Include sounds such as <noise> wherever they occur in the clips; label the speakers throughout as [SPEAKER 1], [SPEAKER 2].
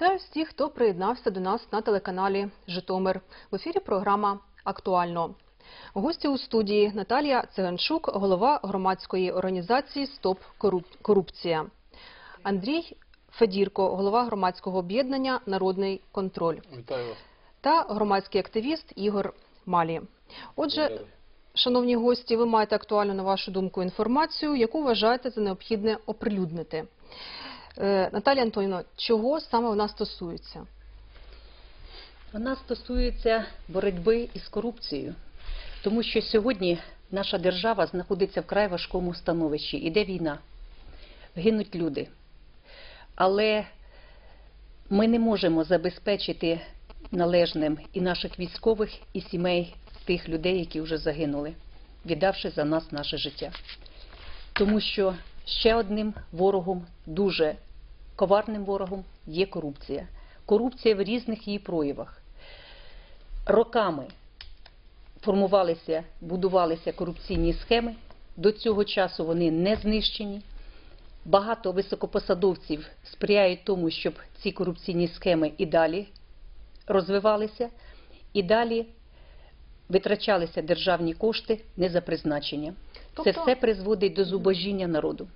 [SPEAKER 1] Вітаю всіх, хто приєднався до нас на телеканалі Житомир. В ефірі програма Актуально. Гості у студії Наталія Циганчук, голова громадської організації Стоп корупція. Андрій Федірко, голова громадського об'єднання Народний контроль
[SPEAKER 2] Вітаю вас.
[SPEAKER 1] та громадський активіст Ігор Малі. Отже,
[SPEAKER 2] Вітаю.
[SPEAKER 1] шановні гості, ви маєте актуальну на вашу думку інформацію, яку вважаєте за необхідне оприлюднити. Е, Наталія Антонівна, чого саме вона стосується?
[SPEAKER 3] Вона стосується боротьби із корупцією, тому що сьогодні наша держава знаходиться в край важкому становищі. Іде війна, гинуть люди. Але ми не можемо забезпечити належним і наших військових, і сімей тих людей, які вже загинули, віддавши за нас наше життя. Тому що ще одним ворогом, дуже коварним ворогом, є корупція. Корупція в різних її проявах. Роками формувалися, будувалися корупційні схеми. До цього часу вони не знищені. Багато високопосадовців сприяють тому, щоб ці корупційні схеми і далі розвивалися, і далі витрачалися державні кошти не за призначенням. Це
[SPEAKER 1] Тобто-
[SPEAKER 3] все призводить до зубожіння народу.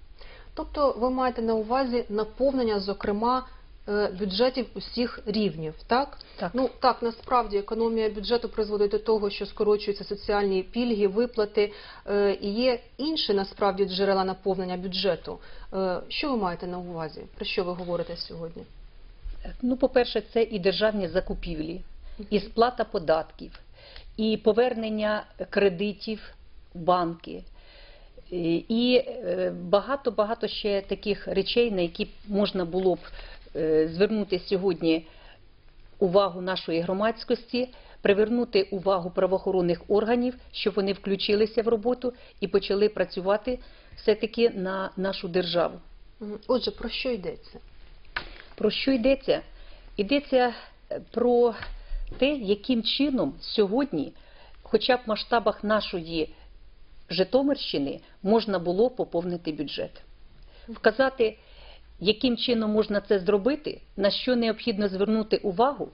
[SPEAKER 1] Тобто ви маєте на увазі наповнення, зокрема, е, бюджетів усіх рівнів, так?
[SPEAKER 3] Так.
[SPEAKER 1] Ну так, насправді економія бюджету призводить до того, що скорочуються соціальні пільги, виплати е, і є інші насправді джерела наповнення бюджету. Е, Що ви маєте на увазі? Про що ви говорите сьогодні?
[SPEAKER 3] Ну, по-перше, це і державні закупівлі, і сплата податків, і повернення кредитів банки, і- і багато-багато ще таких речей, на які можна було б е, звернути сьогодні увагу нашої громадськості, привернути увагу правоохоронних органів, щоб вони включилися в роботу і почали працювати все-таки на нашу державу.
[SPEAKER 1] Отже, про що йдеться?
[SPEAKER 3] Про що йдеться? Йдеться е, про те, яким чином сьогодні, хоча б в масштабах нашої Житомирщини, можна було поповнити бюджет. Вказати, яким чином можна це зробити, на що необхідно звернути увагу,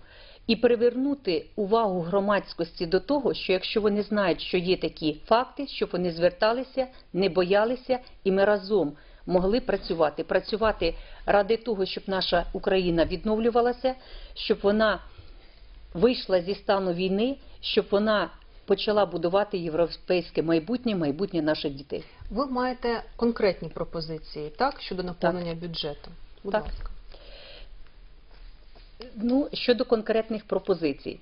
[SPEAKER 3] і привернути увагу громадськості до того, що якщо вони знають, що є такі факти, щоб вони зверталися, не боялися, і ми разом могли працювати. Працювати ради того, щоб наша Україна відновлювалася, щоб вона вийшла зі стану війни, щоб вона почала будувати європейське майбутнє, майбутнє наших дітей.
[SPEAKER 1] Ви маєте конкретні пропозиції, так, щодо наповнення бюджету? Будь
[SPEAKER 3] Так.
[SPEAKER 1] ласка.
[SPEAKER 3] Ну, щодо конкретних пропозицій.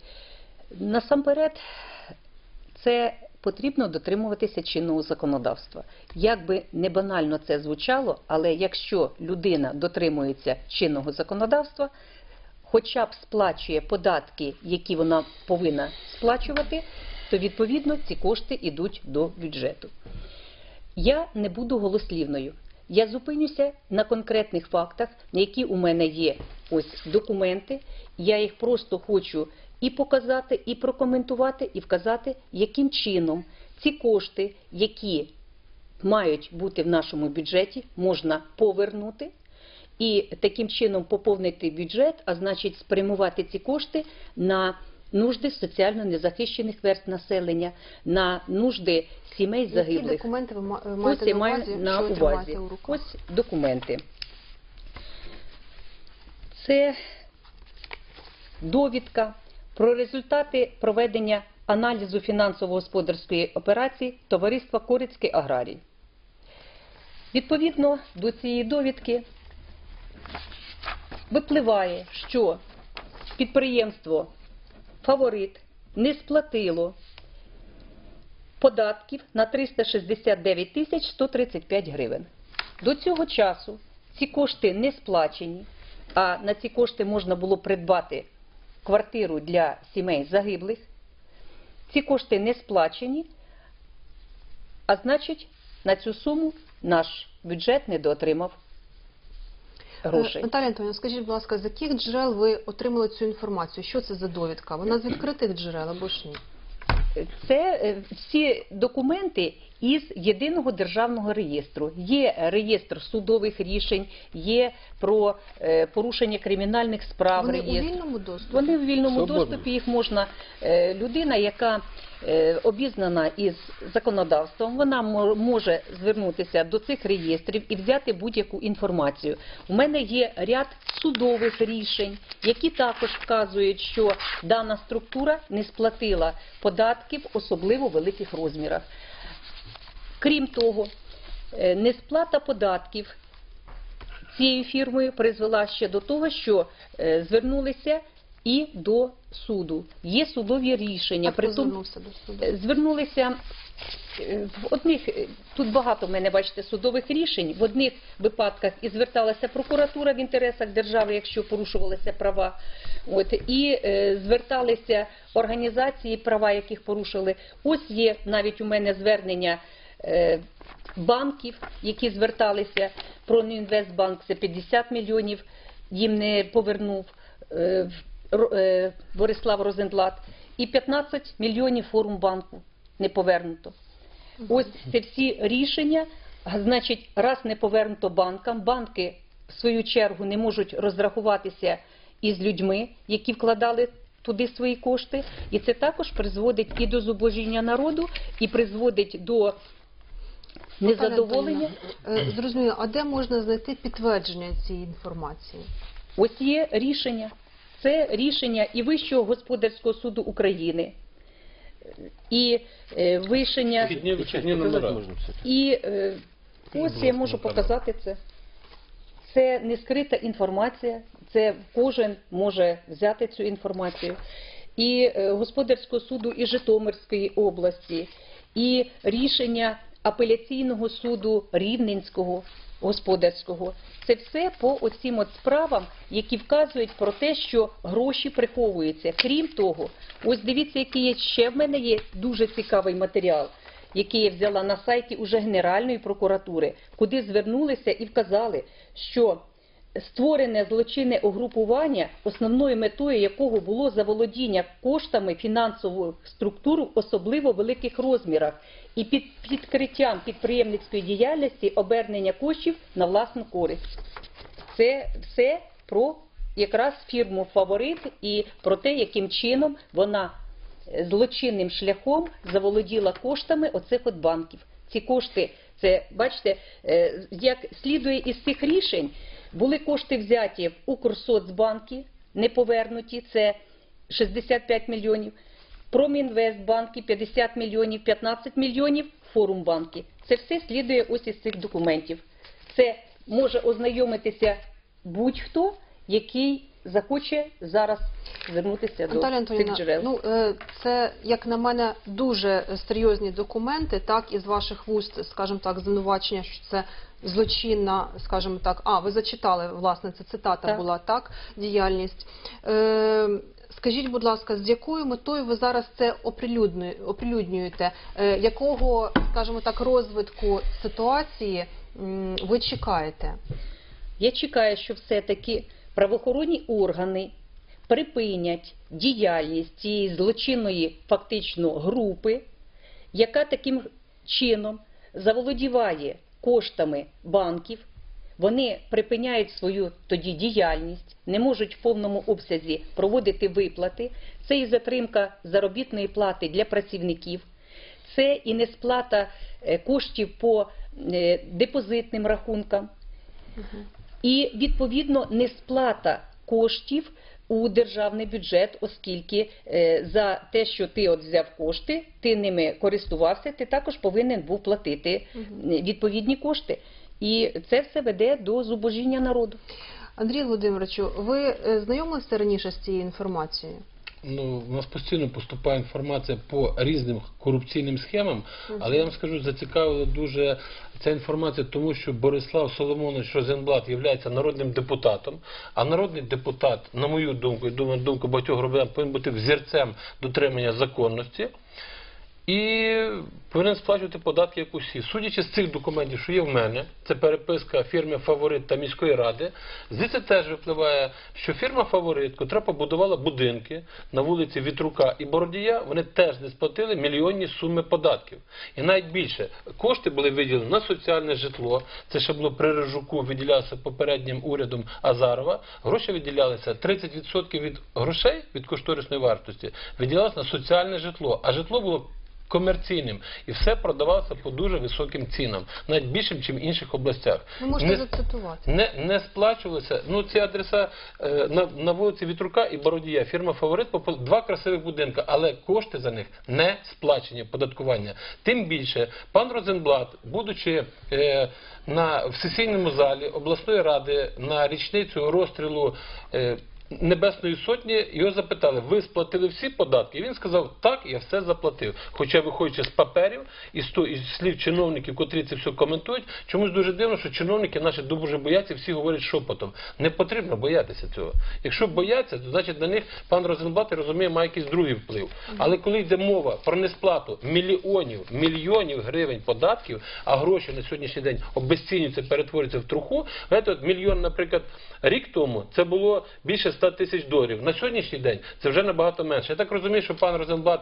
[SPEAKER 3] Насамперед, це потрібно дотримуватися чинного законодавства. Як би не банально це звучало, але якщо людина дотримується чинного законодавства, хоча б сплачує податки, які вона повинна сплачувати, то відповідно ці кошти йдуть до бюджету. Я не буду голослівною. Я зупинюся на конкретних фактах, на які у мене є ось документи. Я їх просто хочу і показати, і прокоментувати, і вказати, яким чином ці кошти, які мають бути в нашому бюджеті, можна повернути. І таким чином поповнити бюджет, а значить спрямувати ці кошти на нужди соціально незахищених верст населення, на нужди сімей
[SPEAKER 1] Які
[SPEAKER 3] загиблих.
[SPEAKER 1] документи ви ма-
[SPEAKER 3] Ось
[SPEAKER 1] маєте
[SPEAKER 3] я
[SPEAKER 1] на
[SPEAKER 3] маю
[SPEAKER 1] увазі,
[SPEAKER 3] на увазі.
[SPEAKER 1] у?
[SPEAKER 3] Ось документи. Це довідка про результати проведення аналізу фінансово-господарської операції товариства Корицький аграрій. Відповідно до цієї довідки випливає, що підприємство Фаворит не сплатило податків на 369 тисяч 135 гривень. До цього часу ці кошти не сплачені, а на ці кошти можна було придбати квартиру для сімей загиблих. Ці кошти не сплачені, а значить, на цю суму наш бюджет недоотримав грошей.
[SPEAKER 1] Наталя Антонівна, скажіть, будь ласка, з яких джерел ви отримали цю інформацію? Що це за довідка? Вона з відкритих джерел або ж ні?
[SPEAKER 3] Це е, всі документи, із єдиного державного реєстру. Є реєстр судових рішень, є про е, порушення кримінальних справ
[SPEAKER 1] Вони у вільному доступі?
[SPEAKER 3] Вони в вільному
[SPEAKER 2] Свободно.
[SPEAKER 3] доступі їх можна. е, Людина, яка е, обізнана із законодавством, вона мо- може звернутися до цих реєстрів і взяти будь-яку інформацію. У мене є ряд судових рішень, які також вказують, що дана структура не сплатила податків особливо великих розмірах. Крім того, е, несплата податків цією фірмою призвела ще до того, що е, звернулися і до суду. Є судові рішення.
[SPEAKER 1] А хто
[SPEAKER 3] Притом
[SPEAKER 1] звернувся до суду?
[SPEAKER 3] е, звернулися в одних тут багато в мене бачите судових рішень. В одних випадках і зверталася прокуратура в інтересах держави, якщо порушувалися права. От і е, зверталися організації, права яких порушили. Ось є навіть у мене звернення. Е, Банків, які зверталися про Інвестбанк, це 50 мільйонів, їм не повернув е, е, Борислав Розенблат, і 15 мільйонів форумбанку не повернуто. Ось це всі рішення. Значить, раз не повернуто банкам, банки в свою чергу не можуть розрахуватися із людьми, які вкладали туди свої кошти, і це також призводить і до зубожіння народу, і призводить до незадоволення.
[SPEAKER 1] Е, Зрозуміло, а де можна знайти підтвердження цієї інформації?
[SPEAKER 3] Ось є рішення. Це рішення і Вищого господарського суду України, і е, вишення,
[SPEAKER 2] Вхідні вихідні номера.
[SPEAKER 3] і е, ось я можу показати це. Це не скрита інформація, це кожен може взяти цю інформацію. І е, господарського суду і Житомирської області, і рішення апеляційного суду Рівненського господарського. Це все по оцім от справам, які вказують про те, що гроші приховуються. Крім того, ось дивіться, який є ще в мене є дуже цікавий матеріал який я взяла на сайті уже Генеральної прокуратури, куди звернулися і вказали, що створене злочинне угрупування, основною метою якого було заволодіння коштами фінансових структур особливо великих розмірах і під підкриттям підприємницької діяльності обернення коштів на власну користь. Це все про якраз фірму Фаворит і про те, яким чином вона е, злочинним шляхом заволоділа коштами оцих от банків. Ці кошти, це бачите, е, як слідує із цих рішень, були кошти взяті в Укрсоцбанки, не повернуті, це 65 мільйонів. Промінвестбанки 50 мільйонів, 15 мільйонів, форумбанки. Це все слідує ось із цих документів. Це може ознайомитися будь-хто, який захоче зараз звернутися до цих джерел.
[SPEAKER 1] ну е, це як на мене дуже серйозні документи, так із ваших вуст, скажімо так, звинувачення, що це злочинна, скажімо так. А ви зачитали власне це цитата
[SPEAKER 3] Так.
[SPEAKER 1] була так, діяльність. Е, Скажіть, будь ласка, з якою метою ви зараз це оприлюднюєте? Е, Якого, скажімо так, розвитку ситуації м, ви чекаєте?
[SPEAKER 3] Я чекаю, що все-таки правоохоронні органи припинять діяльність цієї злочинної фактично групи, яка таким чином заволодіває коштами банків. Вони припиняють свою тоді діяльність, не можуть в повному обсязі проводити виплати. Це і затримка заробітної плати для працівників, це і несплата е, коштів по е, депозитним рахункам, і відповідно несплата коштів у державний бюджет, оскільки е, за те, що ти от взяв кошти, ти ними користувався, ти також повинен був платити е, відповідні кошти. І це все веде до зубожіння народу.
[SPEAKER 1] Андрій Володимировичу, ви е, знайомилися раніше з цією інформацією?
[SPEAKER 2] Ну, у нас постійно поступає інформація по різним корупційним схемам, але я вам скажу, зацікавила дуже ця інформація, тому що Борислав Соломонович Розенблат є народним депутатом, а народний депутат, на мою думку, і думаю, думку багатьох громадян, повинен бути взірцем дотримання законності. І повинен сплачувати податки, як усі. Судячи з цих документів, що є в мене, це переписка фірми Фаворит та міської ради. Звідси теж випливає, що фірма Фаворит, котра побудувала будинки на вулиці Вітрука і Бородія, вони теж не сплатили мільйонні суми податків. І навіть більше кошти були виділені на соціальне житло. Це ще було при Рижуку, виділялося попереднім урядом Азарова. Гроші виділялися 30% від грошей від кошторисної вартості виділялося на соціальне житло, а житло було комерційним і все продавалося по дуже високим цінам, навіть більшим, ніж в інших областях.
[SPEAKER 1] Ви можете
[SPEAKER 2] Не-
[SPEAKER 1] зацитувати.
[SPEAKER 2] не, не сплачувалися. Ну, ці адреса е, на, на вулиці Вітрука і Бородія. Фірма Фаворит попо- два красивих будинка, але кошти за них не сплачені податкування. Тим більше, пан Розенблат, будучи е, на, в сесійному залі обласної ради на річницю розстрілу. Е, Небесної сотні його запитали, ви сплатили всі податки? І він сказав, так, я все заплатив. Хоча, виходячи з паперів і з, ту- із слів чиновників, котрі це все коментують, чомусь дуже дивно, що чиновники наші дуже бояться, всі говорять шепотом. Не потрібно боятися цього. Якщо бояться, то значить на них пан Розенблат, я розумію, має якийсь другий вплив. Але коли йде мова про несплату мільйонів, мільйонів гривень податків, а гроші на сьогоднішній день обезцінюються, перетворюються в труху, знаєте, от мільйон, наприклад, рік тому це було більше 100 тисяч доларів. На сьогоднішній день це вже набагато менше. Я так розумію, що пан Розенблат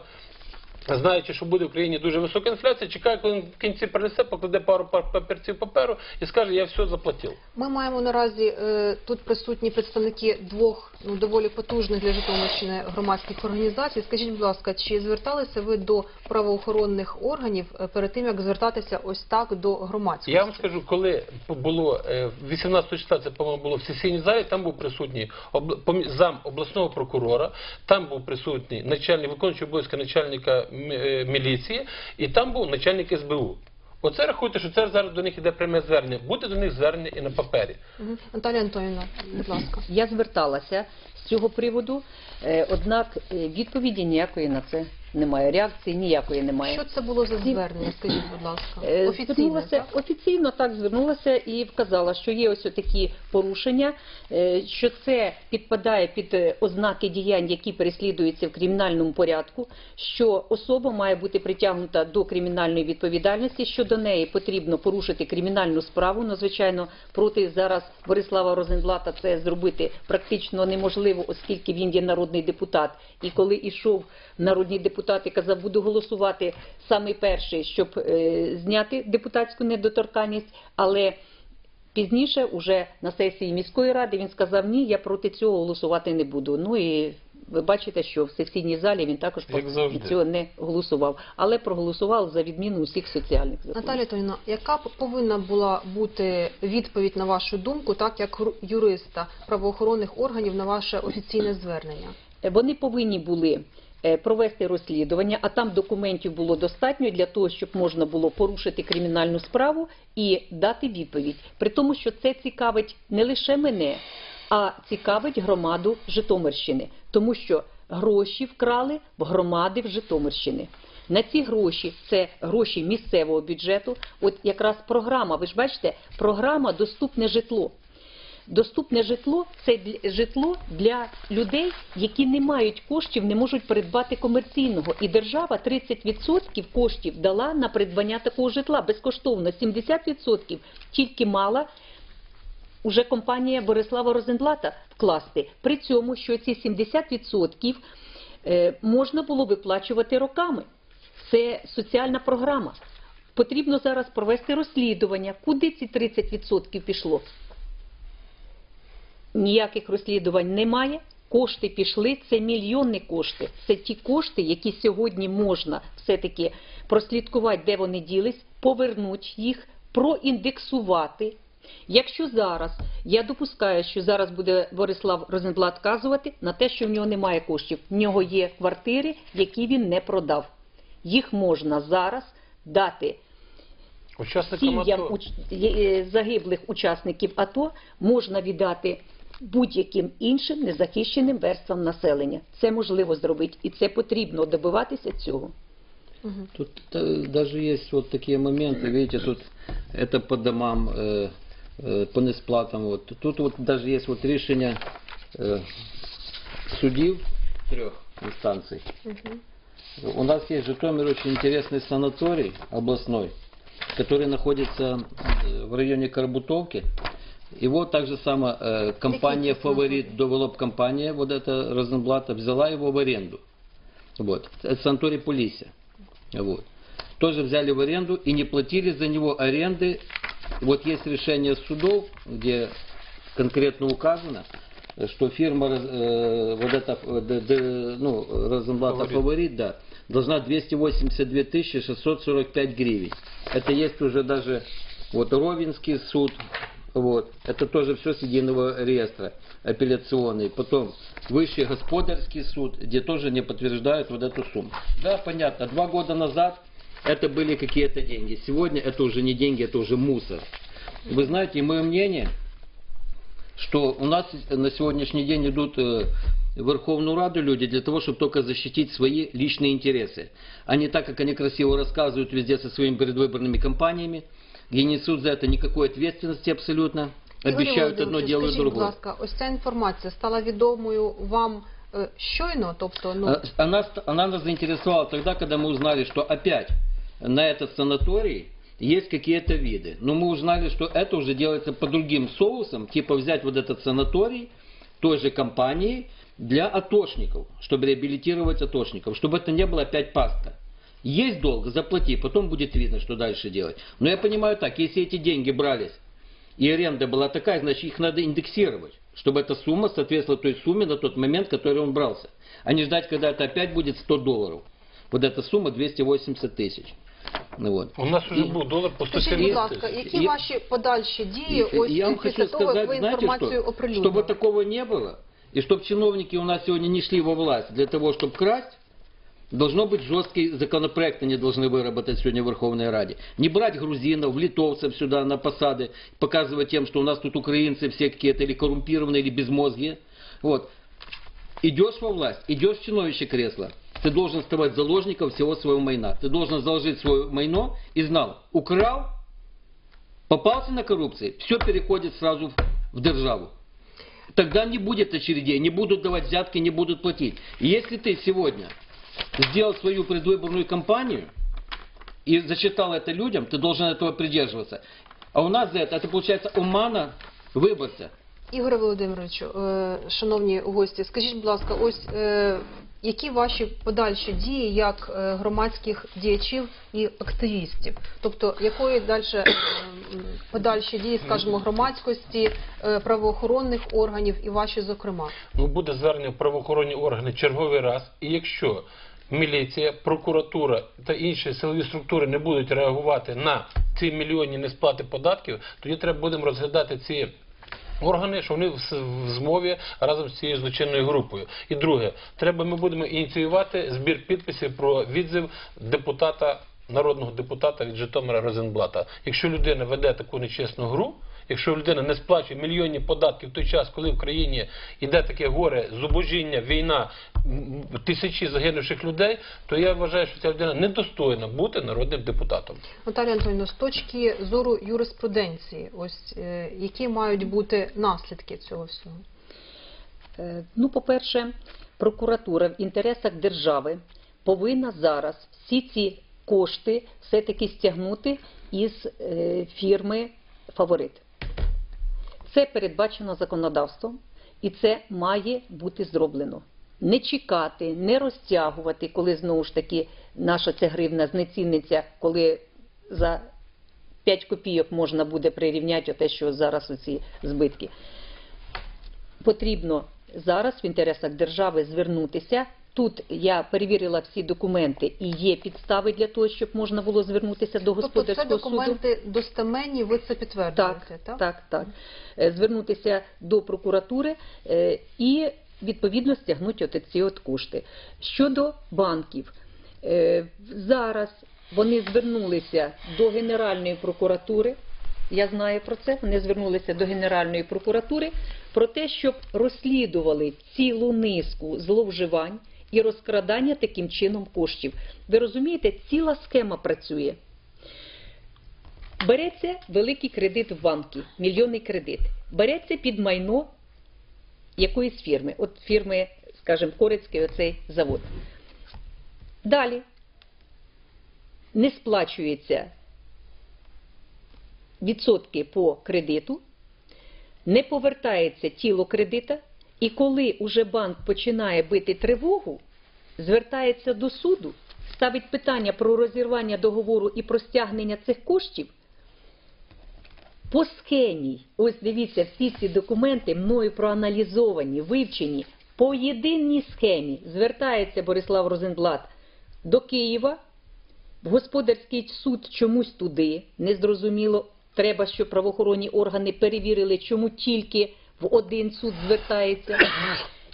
[SPEAKER 2] Знаючи, що буде в країні дуже висока інфляція, чекає, коли він в кінці принесе, покладе пару пар- папірців паперу і скаже, я все заплатив.
[SPEAKER 1] Ми маємо наразі е, тут присутні представники двох ну доволі потужних для Житомирщини громадських організацій. Скажіть, будь ласка, чи зверталися ви до правоохоронних органів е, перед тим, як звертатися ось так до громадськості?
[SPEAKER 2] Я вам скажу, коли було е, 18 числа, це по-моєму було в сесійній залі, там був присутній помі- зам обласного прокурора, там був присутній начальник виконуючий обов'язки начальника е, міліції, і там був начальник СБУ. Оце рахуйте, що це зараз до них іде пряме звернення. Буде до них звернення і на папері.
[SPEAKER 1] Мгм. Наталія Антонівна, будь ласка.
[SPEAKER 3] Я зверталася з цього приводу, е, однак е, відповіді ніякої на це немає. Реакції ніякої немає.
[SPEAKER 1] Що це було за звернення? Скажіть, будь ласка,
[SPEAKER 3] Е, звернулася
[SPEAKER 1] так?
[SPEAKER 3] офіційно так звернулася і вказала, що є ось такі порушення, е, що це підпадає під е, ознаки діянь, які переслідуються в кримінальному порядку, що особа має бути притягнута до кримінальної відповідальності. що до неї потрібно порушити кримінальну справу. Ну, звичайно, проти зараз Борислава Розенблата це зробити практично неможливо, оскільки він є народний депутат. І коли йшов народний депутат і казав, буду голосувати саме перший, щоб е, зняти депутатську недоторканність, але пізніше, уже на сесії міської ради, він сказав, ні, я проти цього голосувати не буду. Ну і ви бачите, що в сесійній залі він також цього не голосував, але проголосував за відміну усіх соціальних законів.
[SPEAKER 1] Наталія Антонівна, яка повинна була бути відповідь на вашу думку, так як ру- юриста правоохоронних органів на ваше офіційне звернення?
[SPEAKER 3] Е, Вони повинні були провести розслідування, а там документів було достатньо для того, щоб можна було порушити кримінальну справу і дати відповідь. При тому, що це цікавить не лише мене, а цікавить громаду Житомирщини, тому що гроші вкрали в громади в Житомирщини. На ці гроші це гроші місцевого бюджету. От якраз програма, ви ж бачите, програма доступне житло. Доступне житло це житло для людей, які не мають коштів, не можуть придбати комерційного. І держава 30% коштів дала на придбання такого житла безкоштовно. 70% тільки мала уже компанія Борислава Розенблата вкласти. При цьому, що ці 70% е, можна було виплачувати роками. Це соціальна програма. Потрібно зараз провести розслідування, куди ці 30% пішло ніяких розслідувань немає. Кошти пішли, це мільйонні кошти. Це ті кошти, які сьогодні можна все-таки прослідкувати, де вони ділись, повернути їх, проіндексувати. Якщо зараз, я допускаю, що зараз буде Борислав Розенблат вказувати на те, що в нього немає коштів. В нього є квартири, які він не продав. Їх можна зараз дати
[SPEAKER 2] Учасникам
[SPEAKER 3] сім'ям
[SPEAKER 2] АТО.
[SPEAKER 3] е, загиблих учасників АТО можна віддати будь-яким іншим незахищеним верствам населення. Це можливо зробити, і це потрібно добиватися цього.
[SPEAKER 1] Мгм.
[SPEAKER 4] Тут э, даже есть вот такие моменты, видите, тут это по домам, э, э, по несплатам. Вот. Тут вот даже есть вот решение э, судів трех инстанций.
[SPEAKER 1] Мгм.
[SPEAKER 4] У нас есть в Житомире очень интересный санаторий областной, который находится э, в районе Карбутовки. Его также сама э, компания «Фаворит», девелоп-компания, вот эта Розенблата, взяла его в аренду. Вот. Это санаторий Полисся. Вот. Тоже взяли в аренду и не платили за него аренды. Вот есть решение судов, где конкретно указано, что фирма э, вот эта э, д- д- ну, Розенблата
[SPEAKER 2] Фаворит.
[SPEAKER 4] фаворит, да, должна 282 тысячи 645 гривен. Это есть уже даже вот Ровенский суд, вот, это тоже все с единого реестра апелляционный. Потом Высший господарский суд, где тоже не подтверждают вот эту сумму. Да, понятно, два года назад это были какие-то деньги. Сегодня это уже не деньги, это уже мусор. Вы знаете, мое мнение, что у нас на сегодняшний день идут э, в Верховную Раду люди для того, чтобы только защитить свои личные интересы. А не так, как они красиво рассказывают везде со своими предвыборными кампаниями, где не несут за это никакой ответственности абсолютно,
[SPEAKER 1] Ігорю
[SPEAKER 4] обещают одно,
[SPEAKER 1] Володимировичу,
[SPEAKER 4] делают
[SPEAKER 1] скажіть, будь
[SPEAKER 4] другое.
[SPEAKER 1] ласка, ось ця інформація стала відомою вам е, щойно, тобто, ну,
[SPEAKER 4] А, Она, ст- она нас заинтересовала тогда, когда мы узнали, что опять на этот санаторий есть какие-то виды. Но мы узнали, что это уже делается по другим соусам, типа взять вот этот санаторий той же компании для атошников, чтобы реабилитировать атошников, чтобы это не было опять паста. Есть долг, заплати, потом будет видно, что дальше делать. Но я понимаю так, если эти деньги брались и аренда была такая, значит их надо индексировать, чтобы эта сумма соответствовала той сумме на тот момент, который он брался. А не ждать, когда это опять будет 100 долларов. Вот эта сумма 280 тысяч. Ну Вот.
[SPEAKER 2] У нас вже
[SPEAKER 4] І-
[SPEAKER 2] був долар по
[SPEAKER 1] скажіть,
[SPEAKER 2] 170
[SPEAKER 1] будь ласка,
[SPEAKER 2] тисяч.
[SPEAKER 1] які
[SPEAKER 4] Я-
[SPEAKER 1] ваші подальші дії,
[SPEAKER 4] И-
[SPEAKER 1] ось
[SPEAKER 4] я вам
[SPEAKER 1] після
[SPEAKER 4] хочу
[SPEAKER 1] того, як
[SPEAKER 4] сказать,
[SPEAKER 1] ви
[SPEAKER 4] знаете
[SPEAKER 1] інформацію
[SPEAKER 4] что?
[SPEAKER 1] оприлюднили?
[SPEAKER 4] Чтобы такого не было, и чтобы чиновники у нас сегодня не шли во власть для того, чтобы красть, должно быть жесткий законопроект, они должны выработать сегодня в Верховной Раде. Не брать грузинов, литовцев сюда на посады, показывать тем, что у нас тут украинцы все какие-то или коррумпированные, или безмозгие. Вот. Идешь во власть, идешь в чиновище кресло, ты должен вставать заложником всего своего майна. Ты должен заложить свое майно и знал, украл, попался на коррупции, все переходит сразу в, державу. Тогда не будет очередей, не будут давать взятки, не будут платить. Если ты сегодня сделал свою предвыборную кампанию и зачитал это людям, ты должен этого придерживаться. А у нас за это, это получается умана выборца.
[SPEAKER 1] Ігоре Володимировичу, е, шановні гості, скажіть, будь ласка, ось е, які ваші подальші дії як е, громадських діячів і активістів? Тобто, якої далі е, м, подальші дії, скажімо, громадськості, е, правоохоронних органів і ваші, зокрема?
[SPEAKER 2] Ну, буде звернення в правоохоронні органи черговий раз, і якщо міліція, прокуратура та інші силові структури не будуть реагувати на ці мільйонні несплати податків, тоді треба будемо розглядати ці. Органи, що вони в змові разом з цією злочинною групою. І друге, треба ми будемо ініціювати збір підписів про відзив депутата, народного депутата від Житомира Розенблата. Якщо людина веде таку нечесну гру, якщо людина не сплачує мільйонні податки в той час, коли в країні йде таке горе, зубожіння, війна, тисячі загинувших людей, то я вважаю, що ця людина недостойна бути народним депутатом.
[SPEAKER 1] Наталія Антонівна, з точки зору юриспруденції, ось е, які мають бути наслідки цього всього?
[SPEAKER 3] Е, Ну, по-перше, прокуратура в інтересах держави повинна зараз всі ці кошти все-таки стягнути із е, фірми Фаворит. Це передбачено законодавством, і це має бути зроблено. Не чекати, не розтягувати, коли знову ж таки наша ця гривна знеціниться, коли за 5 копійок можна буде прирівняти те, що зараз оці збитки потрібно зараз в інтересах держави звернутися. Тут я перевірила всі документи і є підстави для того, щоб можна було звернутися до
[SPEAKER 1] Тобто це
[SPEAKER 3] господарського суду.
[SPEAKER 1] документи достеменні, ви це підтверджуєте,
[SPEAKER 3] Так,
[SPEAKER 1] так?
[SPEAKER 3] так, так. Е, Звернутися до прокуратури е, і відповідно стягнути от ці от кошти. Щодо банків, е, зараз вони звернулися до Генеральної прокуратури. Я знаю про це. Вони звернулися до Генеральної прокуратури про те, щоб розслідували цілу низку зловживань і розкрадання таким чином коштів. Ви розумієте, ціла схема працює. Береться великий кредит в банки, мільйонний кредит. Береться під майно якоїсь фірми. От фірми, скажімо, Корецький оцей завод. Далі не сплачуються відсотки по кредиту, не повертається тіло кредита, і коли уже банк починає бити тривогу, звертається до суду, ставить питання про розірвання договору і про стягнення цих коштів. По схемі, ось дивіться, всі ці документи мною проаналізовані, вивчені. По єдиній схемі звертається Борислав Розенблат до Києва, в господарський суд чомусь туди, незрозуміло. Треба, щоб правоохоронні органи перевірили, чому тільки в один суд звертається,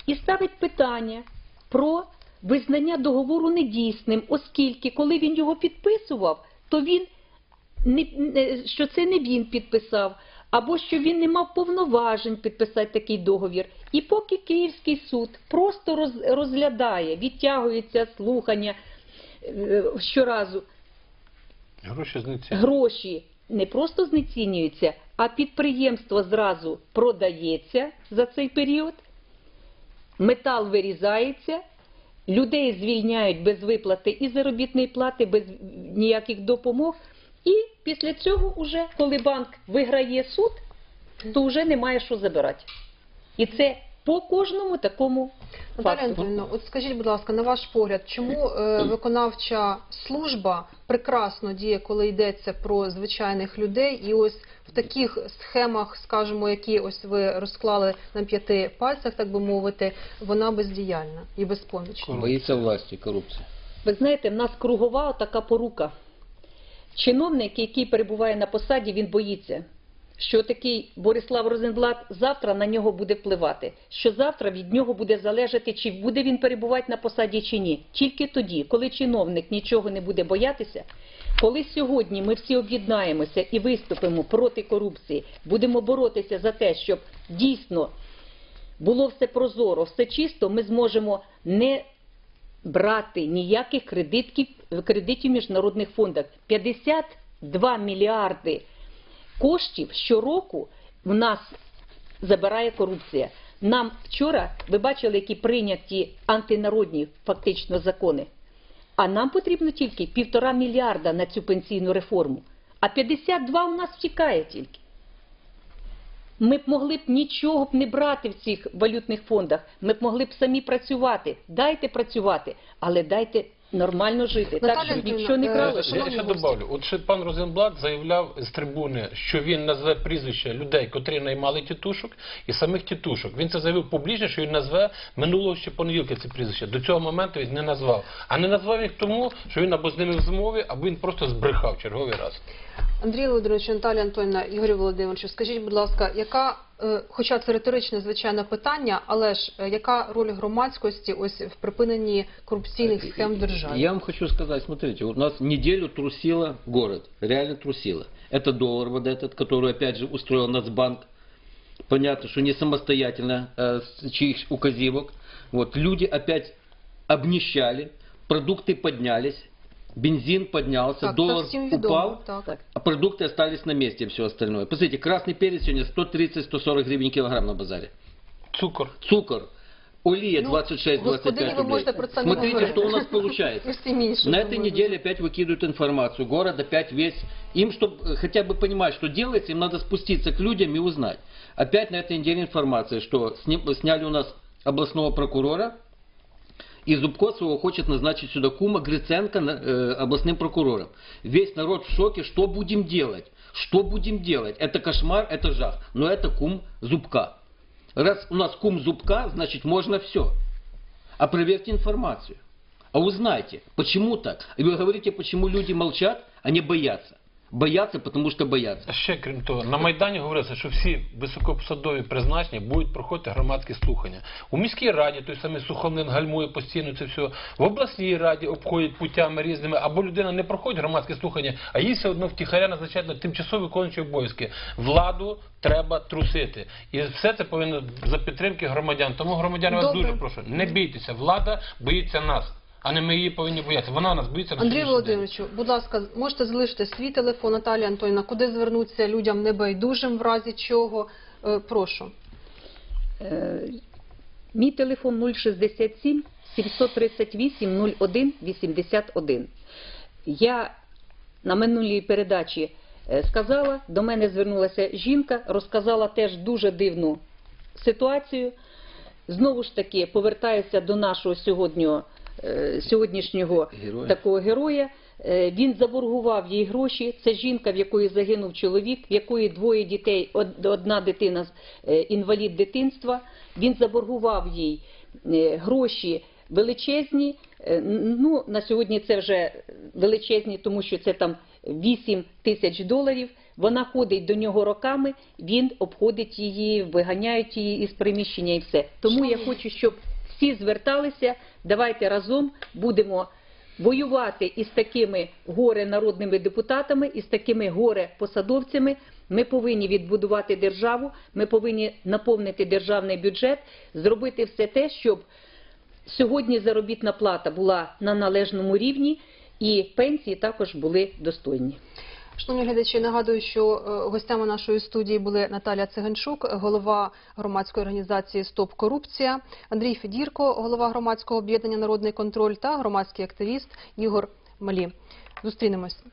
[SPEAKER 3] і ставить питання про визнання договору недійсним, оскільки коли він його підписував, то він не, не- що це не він підписав, або що він не мав повноважень підписати такий договір. І поки Київський суд просто роз, розглядає, відтягується слухання е, щоразу,
[SPEAKER 2] Гроші зниці.
[SPEAKER 3] гроші не просто знецінюються, а підприємство зразу продається за цей період, метал вирізається, людей звільняють без виплати і заробітної плати, без ніяких допомог. І після цього, уже, коли банк виграє суд, то вже немає що забирати. І це по кожному такому
[SPEAKER 1] Наталя
[SPEAKER 3] факту.
[SPEAKER 1] От скажіть, будь ласка, на ваш погляд, чому е, виконавча служба прекрасно діє, коли йдеться про звичайних людей, і ось в таких схемах, скажімо, які ось ви розклали на п'яти пальцях, так би мовити, вона бездіяльна і безпомічна?
[SPEAKER 4] Боится власти, коррупции.
[SPEAKER 3] Ви знаєте, в нас кругова така порука. Чиновник, який перебуває на посаді, він боїться, що такий Борислав Розенблат завтра на нього буде впливати, що завтра від нього буде залежати, чи буде він перебувати на посаді чи ні. Тільки тоді, коли чиновник нічого не буде боятися, коли сьогодні ми всі об'єднаємося і виступимо проти корупції, будемо боротися за те, щоб дійсно було все прозоро, все чисто, ми зможемо не брати ніяких кредитів в міжнародних фондах. 52 мільярди коштів щороку в нас забирає корупція. Нам вчора, ви бачили, які прийняті антинародні фактично закони. А нам потрібно тільки півтора мільярда на цю пенсійну реформу. А 52 у нас втікає тільки. Ми б могли б нічого б не брати в цих валютних фондах. Ми б могли б самі працювати. Дайте працювати, але дайте нормально жити. Так,
[SPEAKER 1] Андріївна,
[SPEAKER 3] нічого не
[SPEAKER 1] е,
[SPEAKER 3] крали.
[SPEAKER 2] Я ще добавлю. От ще пан Розенблат заявляв з трибуни, що він назве прізвища людей, котрі наймали тітушок, і самих тітушок. Він це заявив публічно, що він назве минулого ще понеділка це прізвище. До цього моменту він не назвав. А не назвав їх тому, що він або з ними в змові, або він просто збрехав черговий раз.
[SPEAKER 1] Андрій Володимирович, Наталія Антонівна, Ігор Володимирович, скажіть, будь ласка, яка, хоча це риторичне звичайно питання, але ж е, яка роль громадськості ось в припиненні корупційних схем в державі?
[SPEAKER 4] Я вам хочу сказать, смотрите, у нас неделю трусила город, реально трусила. Это доллар вот этот, который опять же устроил Нацбанк. Понятно, что не самостоятельно, э, с чьих указивок. Вот, люди опять обнищали, продукты поднялись, бензин поднялся,
[SPEAKER 1] Так,
[SPEAKER 4] доллар
[SPEAKER 1] це всім відомо.
[SPEAKER 4] упал,
[SPEAKER 1] Так.
[SPEAKER 3] Так.
[SPEAKER 4] а продукты остались на месте, все остальное. Посмотрите, красный перец сегодня 130-140 гривен килограмм на базаре.
[SPEAKER 2] Цукор.
[SPEAKER 4] Цукор, олия
[SPEAKER 1] Ну,
[SPEAKER 4] 26-25
[SPEAKER 1] господині, ви
[SPEAKER 4] рублей.
[SPEAKER 1] можете про це не
[SPEAKER 4] Смотрите,
[SPEAKER 1] говорити.
[SPEAKER 4] что у нас
[SPEAKER 1] І
[SPEAKER 4] получается.
[SPEAKER 1] всім <laughs> іншим
[SPEAKER 4] На этой
[SPEAKER 1] говорити.
[SPEAKER 4] неделе опять выкидывают информацию. Город опять весь... Им, чтобы хотя бы понимать, что делается, им надо спуститься к людям и узнать. Опять на этой неделе информация, что сни- сняли у нас областного прокурора, и Зубко своего хочет назначить сюда кума Гриценко э, областным прокурором. Весь народ в шоке, что будем делать? Что будем делать? Это кошмар, это жах. Но это кум Зубка. Раз у нас кум Зубка, значит можно все. А проверьте информацию. А узнайте, почему так. И вы говорите, почему люди молчат, они боятся. Боятся, потому что боятся.
[SPEAKER 2] А ще крім того, на Майдані говорилося, що всі високопосадові призначення будуть проходити громадські слухання. У міській раді той самий Сухомлин гальмує постійно це все. В обласній раді обходять путями різними, або людина не проходить громадські слухання, а їй все одно втіхаря назначають на тимчасові виконуючі обов'язки. Владу треба трусити. І все це повинно за підтримки громадян. Тому громадяни вас
[SPEAKER 1] Добре.
[SPEAKER 2] дуже прошу, не бійтеся. Влада боїться нас. А не ми її повинні боятися. Вона нас боїться на
[SPEAKER 1] Андрій
[SPEAKER 2] сьогоднішній.
[SPEAKER 1] Володимировичу, будь ласка, можете залишити свій телефон Наталія Антонівна, куди звернутися людям небайдужим в разі чого. Е, Прошу.
[SPEAKER 3] Е, Мій телефон 067 738 01 81. Я на минулій передачі е, сказала, до мене звернулася жінка, розказала теж дуже дивну ситуацію. Знову ж таки, повертаюся до нашого сьогоднішнього, е, сьогоднішнього
[SPEAKER 4] Героя.
[SPEAKER 3] такого героя. Е, Він заборгував їй гроші. Це жінка, в якої загинув чоловік, в якої двоє дітей, одна дитина е, інвалід дитинства. Він заборгував їй е, гроші величезні. Е, Ну, на сьогодні це вже величезні, тому що це там 8 тисяч доларів. Вона ходить до нього роками, він обходить її, виганяють її із приміщення і все. Тому я хочу, щоб всі зверталися. Давайте разом будемо воювати із такими горе народними депутатами, із такими горе посадовцями. Ми повинні відбудувати державу, ми повинні наповнити державний бюджет, зробити все те, щоб сьогодні заробітна плата була на належному рівні і пенсії також були достойні.
[SPEAKER 1] Шановні глядачі, нагадую, що е, гостями нашої студії були Наталя Циганчук, голова громадської організації Стоп корупція, Андрій Федірко, голова громадського об'єднання Народний контроль та громадський активіст Ігор Малі. Зустрінемось.